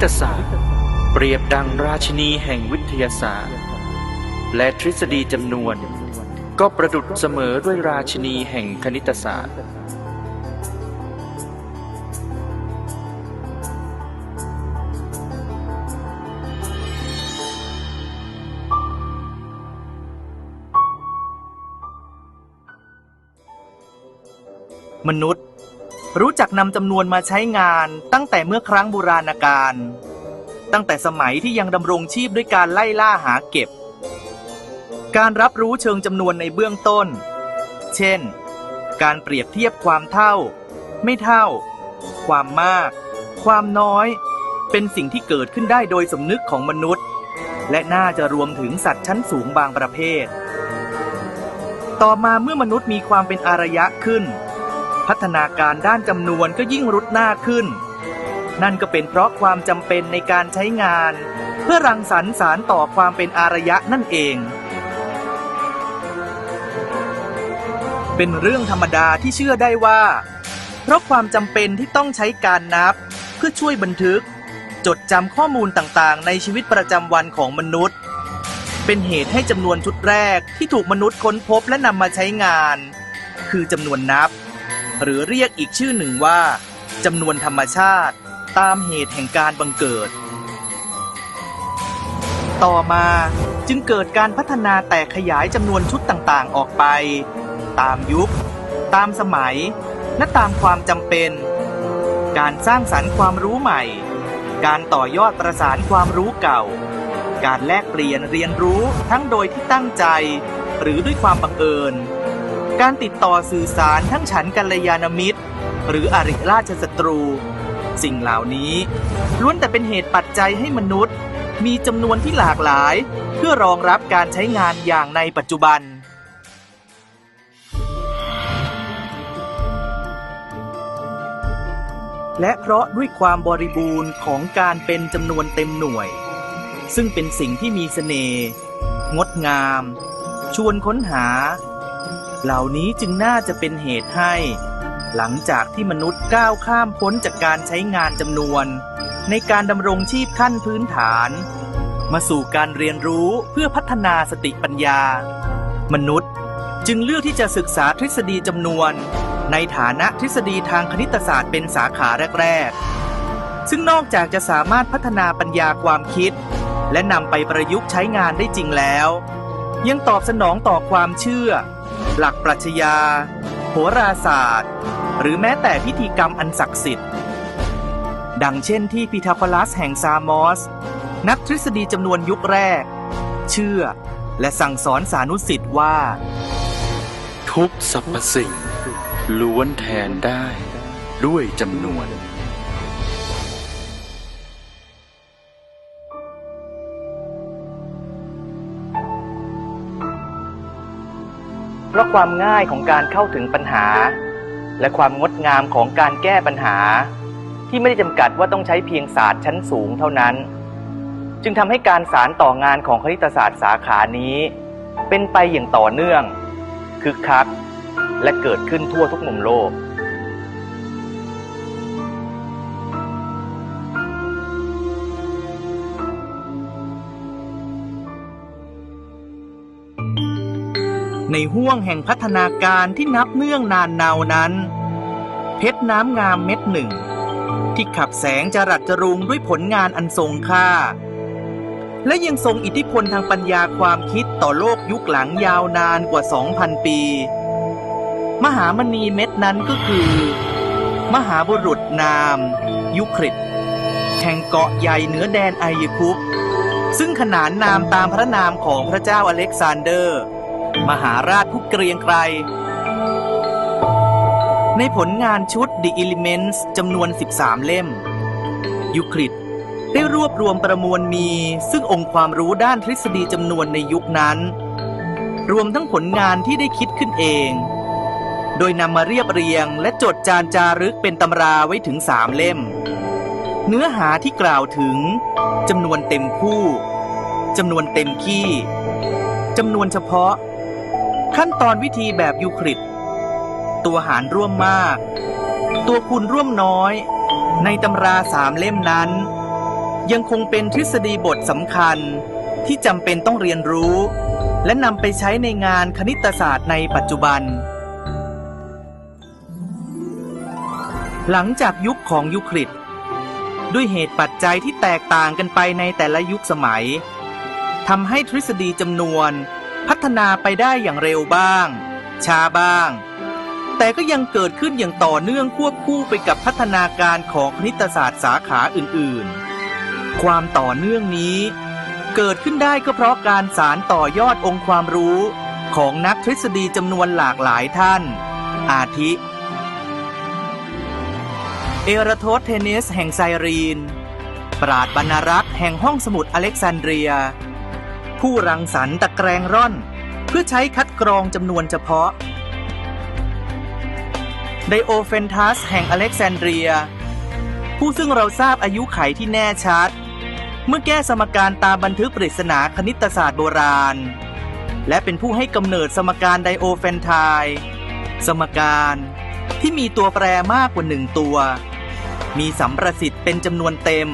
ณิตศาสตร์ เปรียบดังราชินีแห่งวิทยาศาสตร์ และทฤษฎีจำนวน ก็ประดุดเสมอด้วยราชินีแห่งคณิตศาสตร์มนุษย์ รู้จักนำจำนวนมาใช้งานตั้งแต่เมื่อครั้งโบราณกาลตั้งแต่สมัยที่ยังดำรงชีพด้วยการไล่ล่าหาเก็บ การรับรู้เชิงจำนวนในเบื้องต้น เช่น การเปรียบเทียบความเท่า ไม่เท่า ความมาก ความน้อย เป็นสิ่งที่เกิดขึ้นได้โดยสำนึกของมนุษย์ และน่าจะรวมถึงสัตว์ชั้นสูงบางประเภท ต่อมาเมื่อมนุษย์มีความเป็นอารยะขึ้น พัฒนาการด้านจำนวนก็ยิ่งรุดหน้าขึ้น นั่นก็เป็นเพราะความจำเป็นในการใช้งาน เพื่อรังสรรค์สารต่อความเป็นอารยะนั่นเอง เป็นเรื่องธรรมดาที่เชื่อได้ว่า เพราะความจำเป็นที่ต้องใช้การนับ เพื่อช่วยบันทึก จดจำข้อมูลต่างๆ ในชีวิตประจำวันของมนุษย์ เป็นเหตุให้จำนวนชุดแรกที่ถูกมนุษย์ค้นพบและนำมาใช้งาน คือจำนวนนับ หรือเรียกอีกชื่อหนึ่งว่าจำนวนธรรมชาติ ตามเหตุแห่งการบังเกิด ต่อมาจึงเกิดการพัฒนาแตกขยายจำนวนชุดต่างๆออกไป ตามยุค ตามสมัย และตามความจำเป็น การสร้างสรรค์ความรู้ใหม่ การต่อยอดประสานความรู้เก่า การแลกเปลี่ยนเรียนรู้ทั้งโดยที่ตั้งใจ หรือด้วยความบังเอิญ การติดต่อสื่อสารทั้งฉันกัลยาณมิตร หรืออริราชศัตรู สิ่งเหล่านี้ล้วนแต่เป็นเหตุปัจจัยให้มนุษย์ มีจำนวนที่หลากหลาย เพื่อรองรับการใช้งานอย่างในปัจจุบันและเพราะด้วยความบริบูรณ์ของการเป็นจำนวนเต็มหน่วย ซึ่งเป็นสิ่งที่มีเสน่ห์งดงาม ชวนค้นหา เหล่านี้จึงน่าจะเป็นเหตุให้ หลังจากที่มนุษย์ก้าวข้ามพ้นจากการใช้งานจำนวน ในการดำรงชีพขั้นพื้นฐาน มาสู่การเรียนรู้เพื่อพัฒนาสติปัญญา มนุษย์จึงเลือกที่จะศึกษาทฤษฎีจำนวน ในฐานะทฤษฎีทางคณิตศาสตร์เป็นสาขาแรก ๆ ซึ่งนอกจากจะสามารถพัฒนาปัญญาความคิด และนำไปประยุกต์ใช้งานได้จริงแล้ว ยังตอบสนองต่อความเชื่อ หลักปรัชญาโหราศาสตร์ หรือแม้แต่พิธีกรรมอันศักดิ์สิทธิ์ ดังเช่นที่พีทาโกรัสแห่งซามอส นักทฤษฎีจำนวนยุคแรก เชื่อและสั่งสอนสานุสิทธิ์ว่า ทุกสรรพสิ่งล้วนแทนได้ด้วยจำนวน เพราะความง่ายของการเข้าถึงปัญหา และความงดงามของการแก้ปัญหา ที่ไม่ได้จำกัดว่าต้องใช้เพียงศาสตร์ชั้นสูงเท่านั้น จึงทำให้การสารต่องานของคณิตศาสตร์สาขานี้ เป็นไปอย่างต่อเนื่องคึกคัก และเกิดขึ้นทั่วทุกมุมโลก ในห่วงแห่งพัฒนาการที่นับเนื่องนานนานั้น เพชรน้ำงามเม็ดหนึ่ง ที่ขับแสงจรัสจรุงด้วยผลงานอันทรงค่า และยังทรงอิทธิพลทางปัญญาความคิดต่อโลกยุคหลังยาวนานกว่า 2,000 ปี มหามณีเม็ดนั้นก็คือ มหาบุรุษนาม ยุคริตแห่งเกาะใหญ่เหนือแดนไอยคุปซึ่งขนานนามตามพระนามของพระเจ้าอเล็กซานเดอร์ มหาราชผู้เกรียงไกร ในผลงานชุด The Elements จำนวน 13 เล่ม ยูคลิดได้รวบรวมประมวลมี ซึ่งองค์ความรู้ด้านทฤษฎีจำนวนในยุคนั้น รวมทั้งผลงานที่ได้คิดขึ้นเอง โดยนำมาเรียบเรียงและจดจานจารึกเป็นตำราไว้ถึงสามเล่ม เนื้อหาที่กล่าวถึงจำนวนเต็มคู่จำนวนเต็มขี้จำนวนเฉพาะ ขั้นตอนวิธีแบบยูคลิดตัวหารร่วมมาก ตัวคูณร่วมน้อย ในตำราสามเล่มนั้น ยังคงเป็นทฤษฎีบทสำคัญที่จำเป็นต้องเรียนรู้ และนำไปใช้ในงานคณิตศาสตร์ในปัจจุบัน หลังจากยุคของยูคลิดด้วยเหตุปัจจัยที่แตกต่างกันไปในแต่ละยุคสมัยทำให้ทฤษฎีจำนวน พัฒนาไปได้อย่างเร็วบ้าง ช้าบ้าง แต่ก็ยังเกิดขึ้นอย่างต่อเนื่องควบคู่ไปกับพัฒนาการของคณิตศาสตร์สาขาอื่นๆ ความต่อเนื่องนี้ เกิดขึ้นได้ก็เพราะการสารต่อยอดองค์ความรู้ของนักทฤษฎีจำนวนหลากหลายท่าน อาทิ เอราโทสเทเนสแห่งไซรีน ปราดบรรรักษ์แห่งห้องสมุดอเล็กซานเดรีย ผู้รังสรรค์ตะแกรงร่อน เพื่อใช้คัดกรองจำนวนเฉพาะ ไดโอเฟนทัสแห่งอเล็กซานเดรีย ผู้ซึ่งเราทราบอายุไขที่แน่ชัด เมื่อแก้สมการตามบันทึกปริศนาคณิตศาสตร์โบราณ และเป็นผู้ให้กำเนิดสมการไดโอเฟนไทสมการที่มีตัวแปรมากกว่าหนึ่งตัว มีสัมประสิทธิ์เป็นจำนวนเต็ม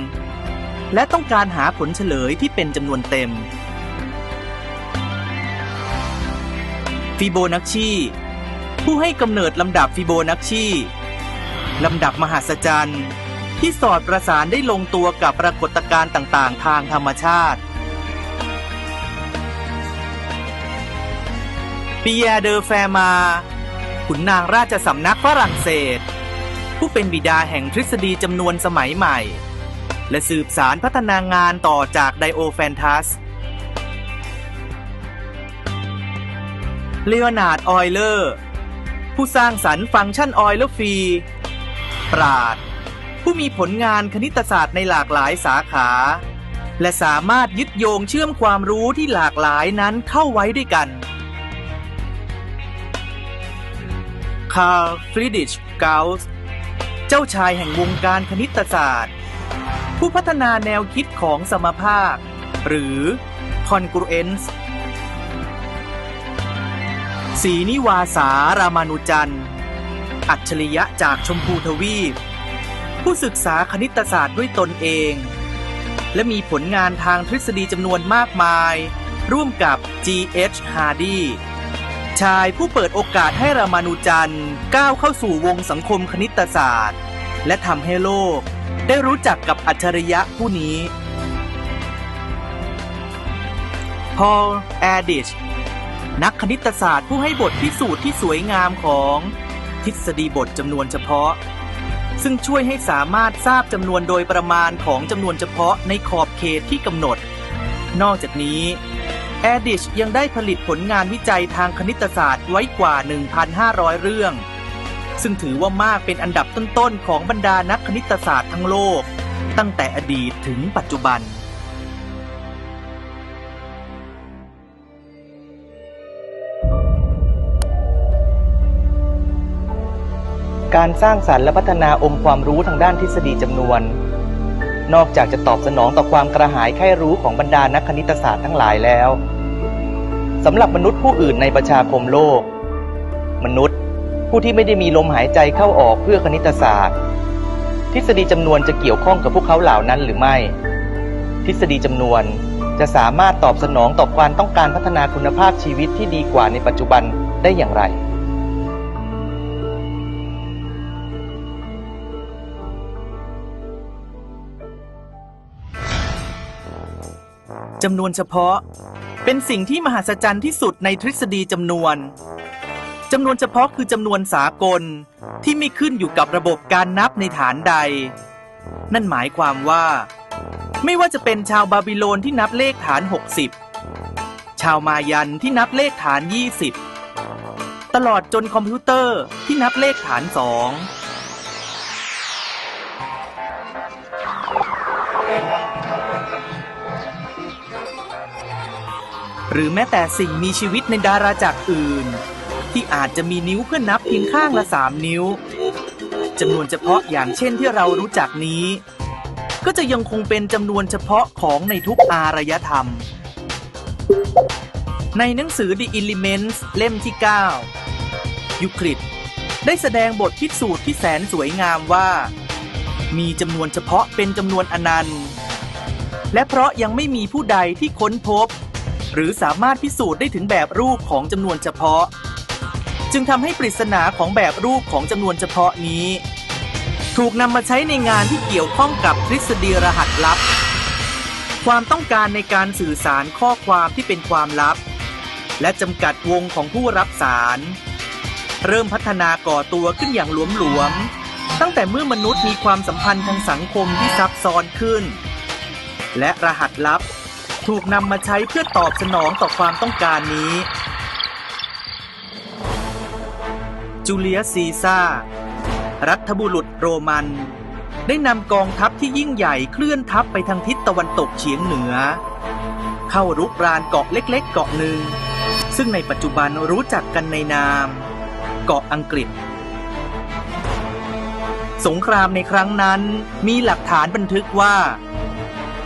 และต้องการหาผลเฉลยที่เป็นจำนวนเต็ม ฟิโบนัชชีผู้ให้กำเนิดลำดับฟิโบนัชชีลำดับมหัศจรรย์ที่สอดประสานได้ลงตัวกับปรากฏการณ์ต่างๆ ทางธรรมชาติปียร์เดอแฟมา ขุนนางราชสำนักฝรั่งเศส ผู้เป็นบิดาแห่งทฤษฎีจำนวนสมัยใหม่ และสืบสารพัฒนางานต่อจากไดโอแฟนทัส เลโอนาร์ด ออยเลอร์ ผู้สร้างสรรค์ฟังก์ชันออยเลอร์ฟรี ปราด ผู้มีผลงานคณิตศาสตร์ในหลากหลายสาขา และสามารถยึดโยงเชื่อมความรู้ที่หลากหลายนั้นเข้าไว้ด้วยกัน คาร์ลฟริดิชเกาส์เจ้าชายแห่งวงการคณิตศาสตร์ ผู้พัฒนาแนวคิดของสมภาค หรือ congruence ศรีนิวาสารามานุจันทร์ อัจฉริยะจากชมพูทวีป ผู้ศึกษาคณิตศาสตร์ด้วยตนเอง และมีผลงานทางทฤษฎีจำนวนมากมาย ร่วมกับ G.H. Hardy ชายผู้เปิดโอกาสให้รามานุจันทร์ก้าวเข้าสู่วงสังคมคณิตศาสตร์ และทำให้โลก ได้รู้จักกับอัจฉริยะผู้นี้พอลแอดิช นักคณิตศาสตร์ผู้ให้บทพิสูจน์ที่สวยงามของทฤษฎีบทจำนวนเฉพาะ ซึ่งช่วยให้สามารถทราบจำนวนโดยประมาณของจำนวนเฉพาะในขอบเขตที่กำหนด นอกจากนี้แอดิชยังได้ผลิตผลงานวิจัยทางคณิตศาสตร์ไว้กว่า 1,500 เรื่อง ซึ่งถือว่ามากเป็นอันดับต้นๆของบรรดานักคณิตศาสตร์ทั้งโลก ตั้งแต่อดีตถึงปัจจุบัน การสร้างสรรค์และพัฒนาองค์ความรู้ทางด้านทฤษฎีจำนวน นอกจากจะตอบสนองต่อความกระหายใคร่รู้ของบรรดานักคณิตศาสตร์ทั้งหลายแล้วสำหรับมนุษย์ผู้อื่นในประชาคมโลก มนุษย์ผู้ที่ไม่ได้มีลมหายใจเข้าออกเพื่อคณิตศาสตร์ ทฤษฎีจำนวนจะเกี่ยวข้องกับพวกเขาเหล่านั้นหรือไม่ ทฤษฎีจำนวนจะสามารถตอบสนองต่อความต้องการพัฒนาคุณภาพชีวิตที่ดีกว่าในปัจจุบันได้อย่างไร จำนวนเฉพาะ เป็นสิ่งที่มหัศจรรย์ที่สุดในทฤษฎีจำนวนจำนวนเฉพาะคือจำนวนสากลที่ไม่ขึ้นอยู่กับระบบการนับในฐานใด นั่นหมายความว่า ไม่ว่าจะเป็นชาวบาบิโลนที่นับเลขฐาน 60 ชาวมายันที่นับเลขฐาน 20 ตลอดจนคอมพิวเตอร์ที่นับเลขฐาน 2 หรือแม้แต่สิ่งมีชีวิตในดาราจักรอื่น ที่อาจจะมีนิ้วเพื่อนับเพียงข้างละสามนิ้วจำนวนเฉพาะอย่างเช่นที่เรารู้จักนี้ ก็จะยังคงเป็นจำนวนเฉพาะของในทุกอารยธรรม ในหนังสือ The Elements เล่มที่ 9ยูคลิดได้แสดงบทพิสูจน์ที่แสนสวยงามว่า มีจำนวนเฉพาะเป็นจำนวนอนันต์ และเพราะยังไม่มีผู้ใดที่ค้นพบ หรือสามารถพิสูจน์ได้ถึงแบบรูปของจำนวนเฉพาะ จึงทำให้ปริศนาของแบบรูปของจำนวนเฉพาะนี้ ถูกนำมาใช้ในงานที่เกี่ยวข้องกับทฤษฎีรหัสลับ ความต้องการในการสื่อสารข้อความที่เป็นความลับ และจำกัดวงของผู้รับสาร เริ่มพัฒนาก่อตัวขึ้นอย่างหลวมๆตั้งแต่เมื่อมนุษย์มีความสัมพันธ์ทางสังคมที่ซับซ้อนขึ้น และรหัสลับ ถูกนำมาใช้เพื่อตอบสนองต่อความต้องการนี้ จูเลียสซีซ่า รัฐบุรุษโรมัน ได้นำกองทัพที่ยิ่งใหญ่เคลื่อนทัพไปทางทิศตะวันตกเฉียงเหนือ เข้ารุกรานเกาะเล็กๆ เกาะหนึ่ง ซึ่งในปัจจุบันรู้จักกันในนาม เกาะอังกฤษสงครามในครั้งนั้นมีหลักฐานบันทึกว่า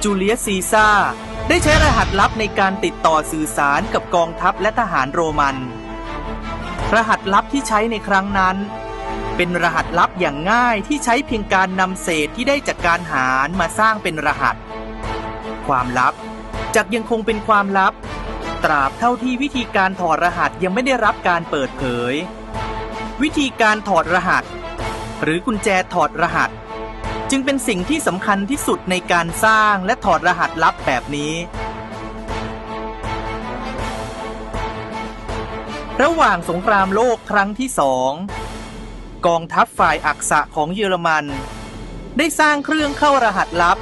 จูเลียสซีซ่า ได้ใช้รหัสลับในการติดต่อสื่อสารกับกองทัพและทหารโรมัน รหัสลับที่ใช้ในครั้งนั้น เป็นรหัสลับอย่างง่ายที่ใช้เพียงการนำเศษที่ได้จากการหารมาสร้างเป็นรหัส ความลับจะยังคงเป็นความลับ ตราบเท่าที่วิธีการถอดรหัสยังไม่ได้รับการเปิดเผย วิธีการถอดรหัส หรือกุญแจถอดรหัส จึงเป็นสิ่งที่สำคัญที่สุดในการสร้างและถอดรหัสลับแบบนี้ ระหว่างสงครามโลกครั้งที่สองกองทัพฝ่ายอักษะของเยอรมัน ได้สร้างเครื่องเข้ารหัสลับ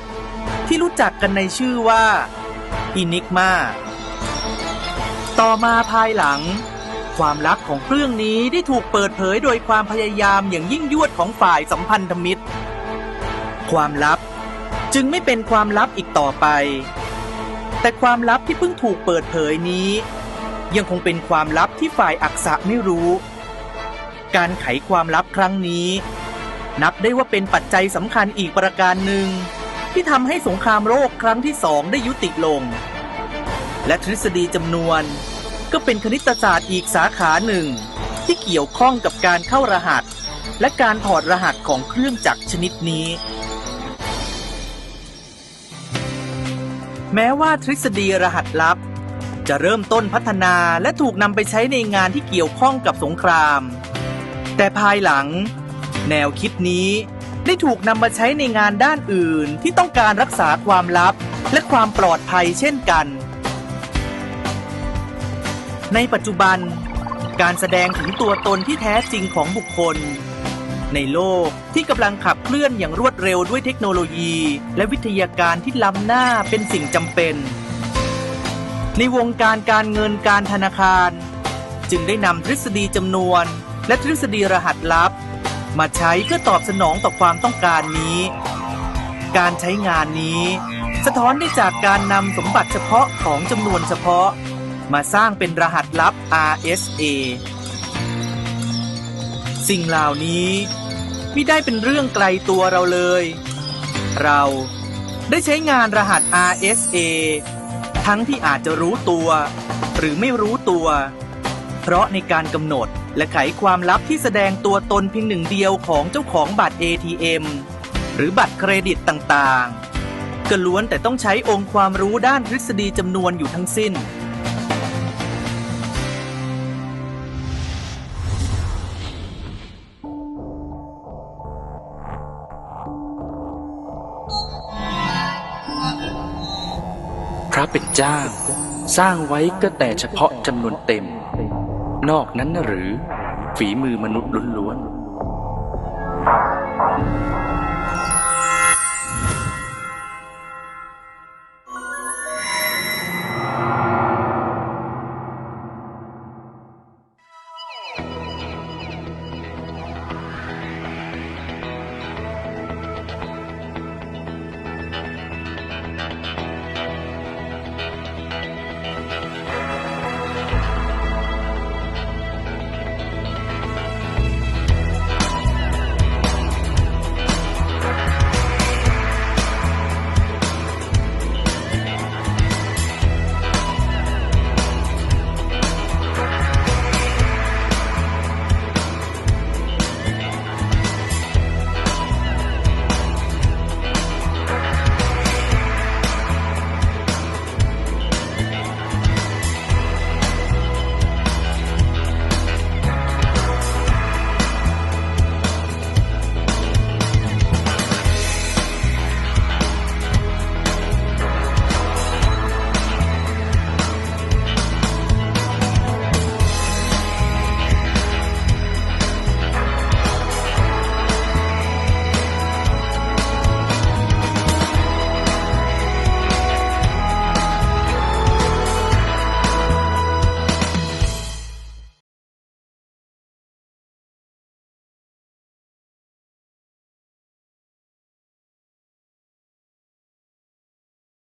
ที่รู้จักกันในชื่อว่าอินิกมาต่อมาภายหลัง ความลับของเครื่องนี้ได้ถูกเปิดเผยโดยความพยายามอย่างยิ่งยวดของฝ่ายสัมพันธมิตร ความลับ จึงไม่เป็นความลับอีกต่อไป แต่ความลับที่เพิ่งถูกเปิดเผยนี้ ยังคงเป็นความลับที่ฝ่ายอักษะไม่รู้ การไขความลับครั้งนี้ นับได้ว่าเป็นปัจจัยสำคัญอีกประการหนึ่ง ที่ทำให้สงครามโลกครั้งที่สองได้ยุติลง และทฤษฎีจำนวน ก็เป็นคณิตศาสตร์อีกสาขาหนึ่ง ที่เกี่ยวข้องกับการเข้ารหัสและการถอดรหัสของเครื่องจักรชนิดนี้ แม้ว่าทฤษฎีรหัสลับ จะเริ่มต้นพัฒนาและถูกนำไปใช้ในงานที่เกี่ยวข้องกับสงคราม แต่ภายหลัง แนวคิดนี้ได้ถูกนำมาใช้ในงานด้านอื่นที่ต้องการรักษาความลับและความปลอดภัยเช่นกัน ในปัจจุบัน การแสดงถึงตัวตนที่แท้จริงของบุคคล ในโลกที่กำลังขับเคลื่อนอย่างรวดเร็วด้วยเทคโนโลยี และวิทยาการที่ล้ำหน้าเป็นสิ่งจำเป็น ในวงการการเงินการธนาคาร จึงได้นำทฤษฎีจำนวน และทฤษฎีรหัสลับ มาใช้เพื่อตอบสนองต่อความต้องการนี้ การใช้งานนี้ สะท้อนได้จากการนำสมบัติเฉพาะของจำนวนเฉพาะ มาสร้างเป็นรหัสลับ RSA สิ่งเหล่านี้ ไม่ได้เป็นเรื่องไกลตัวเราเลย เราได้ใช้งานรหัส RSA ทั้งที่อาจจะรู้ตัว หรือไม่รู้ตัว เพราะในการกำหนดและไขความลับที่แสดงตัวตนเพียงหนึ่งเดียวของเจ้าของบัตร ATM หรือบัตรเครดิตต่างๆ ก็ล้วนแต่ต้องใช้องค์ความรู้ด้านทฤษฎีจำนวนอยู่ทั้งสิ้น เป็นเจ้า สร้างไว้ก็แต่เฉพาะจำนวนเต็ม นอกนั้นหรือ ฝีมือมนุษย์ล้วนๆ